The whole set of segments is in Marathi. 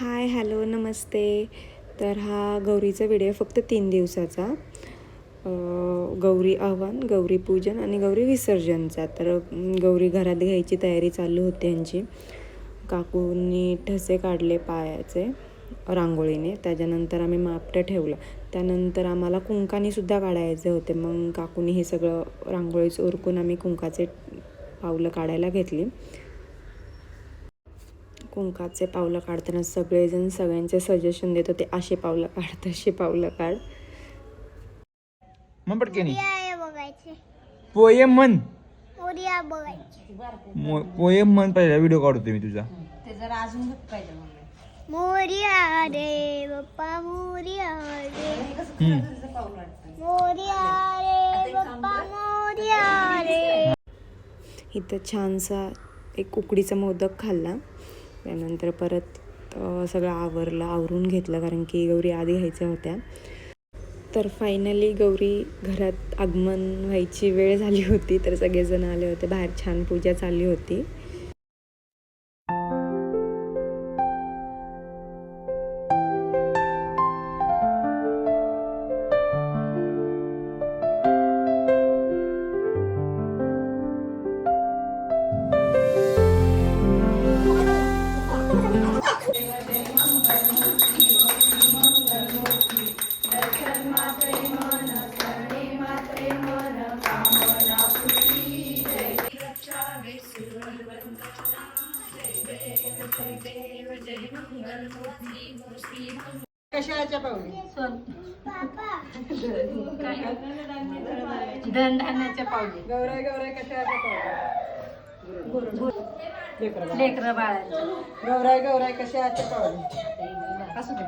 हाय हॅलो नमस्ते. तर हा गौरीचा व्हिडिओ फक्त तीन दिवसाचा. गौरी आव्हान गौरी पूजन आणि गौरी विसर्जनचा. तर गौरी घरात घ्यायची तयारी चालू होती यांची काकूंनी ठसे काढले पायाचे रांगोळीने. त्याच्यानंतर आम्ही मापटं ठेवलं. त्यानंतर आम्हाला कुंकानीसुद्धा काढायचे होते. मग काकूनी हे सगळं रांगोळीच उरकून आम्ही कुंकाचे पावलं काढायला घेतली. कुंकाचे पावलं काढताना सगळेजण सगळ्यांचे सजेशन देत होते असे पावलं काढ तसे पावलं काढ. मग पटकेनी. आहे बघायचे. पोयम म्हण. उद्या बघायचे. मो- पोयम म्हण पहिला व्हिडिओ काढतोय मी तुझा. मोर्या रे बाप्पा मोर्या रे. हम्म. मोर्या रे बाप्पा मोर्या रे. इथं छानसा एक उकडीचा मोदक खाल्ला. त्यानंतर परत सगळं आवरलं आवरून घेतलं कारण की गौरी आधी घ्यायच्या होत्या. तर फायनली गौरी घरात आगमन व्हायची वेळ झाली होती तर सगळेजण आले होते बाहेर छान पूजा चालली होती. धनधान्याच्या पावली गौराय गौराय कशाच्या पावली लेकरं बाळांच्या गौराय गौराय कशाच्या पावली असू दे.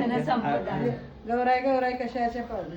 धनसंपदा. गौराय गौराय कशाच्या पावली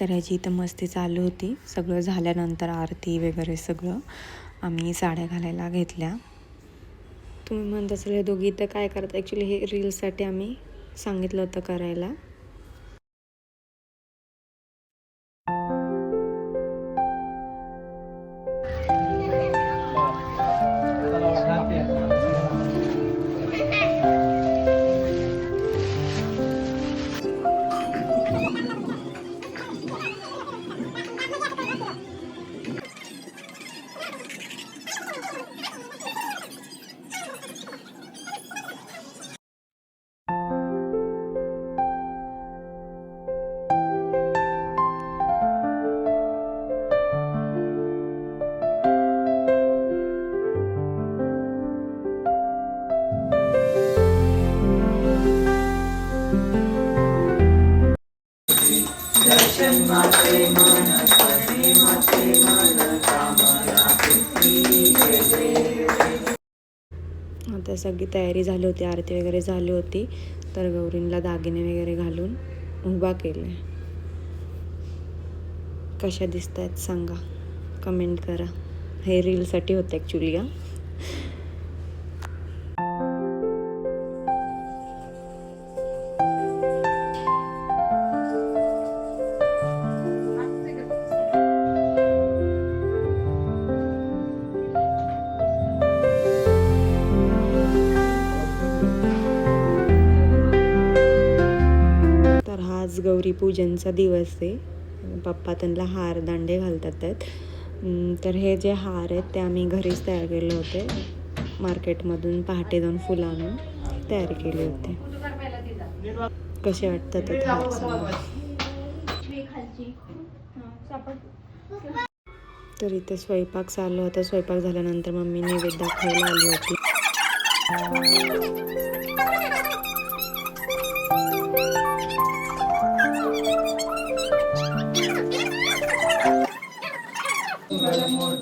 तर ह्याची इथं मस्ती चालू होती. सगळं झाल्यानंतर आरती वगैरे सगळं आम्ही साड्या घालायला घेतल्या. तुम्ही म्हणत असेल हे दोघी इथं काय करता? ॲक्च्युली हे रील्ससाठी आम्ही सांगितलं होतं करायला. आता सगळी तयारी झाली होती आरती वगैरे झाली होती. तर गौरींला दागिने वगैरे घालून उभा केले कशा दिसत आहेत सांगा. कमेंट करा. हे रीलसाठी होतं ॲक्च्युली का गौरी पूजनचा दिवस आहे. पप्पा त्यांना हार दांडे घालतात त्यात. तर हे जे हार आहेत ते आम्ही घरीच तयार केले होते. मार्केटमधून पहाटे जाऊन फुलं आणून तयार केले होते. कसे वाटतात हार तर इथे स्वयंपाक चालू होता. स्वयंपाक झाल्यानंतर मम्मी नैवेद्य दाखवायला आली होती.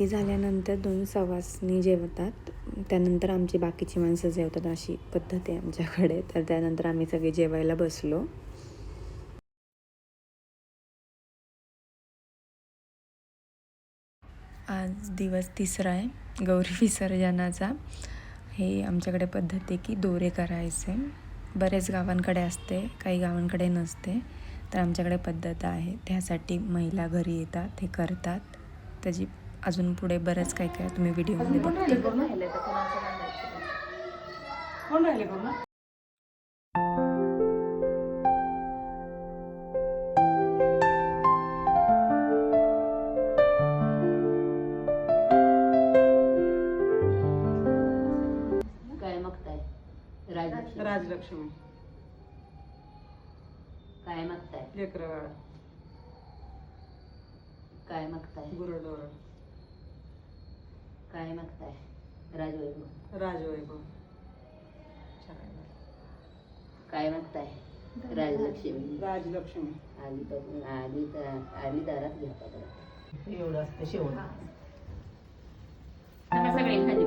आरती झाल्यानंतर दोन सवासनी जेवतात. त्यानंतर आमची बाकीची माणसं जेवतात अशी पद्धत आहे आमच्याकडे. तर त्यानंतर आम्ही सगळे जेवायला बसलो. आज दिवस तिसरा आहे. गौरी विसर्जनाचा. हे आमच्याकडे पद्धत आहे की दोरे करायचे. बरेच गावांकडे असते काही गावांकडे नसते. तर आमच्याकडे पद्धत आहे. त्यासाठी महिला घरी येतात हे करतात. त्याची अजून पुढे बरंच काय काय तुम्ही व्हिडिओमध्ये बघता. राजलक्ष्मी. राजलक्ष्मी. काय मागताय लेकरवाड काय मागताय गुरडोर काय मागताय? राजवैभव. राजवैभव. काय मागताय? राजलक्ष्मी. राजलक्ष्मी. आली तर आली तर आली दारात पदरात एवढं असतं शेवट. आता सगळे खाली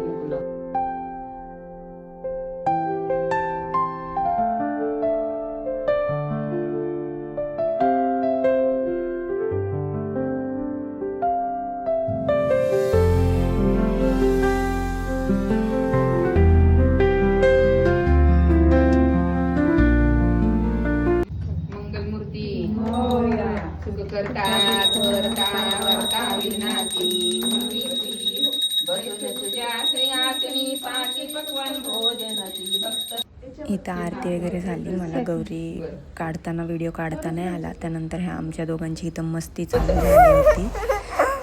इथं आरती वगैरे झाली. मला गौरी काढताना व्हिडिओ काढता नाही आला. त्यानंतर ह्या आमच्या दोघांची इथं मस्ती चालू झाली होती.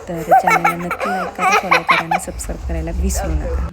तर चॅनलला नक्की लाईक करा फॉलो करा आणि सबस्क्राईब करायला विसरू नका.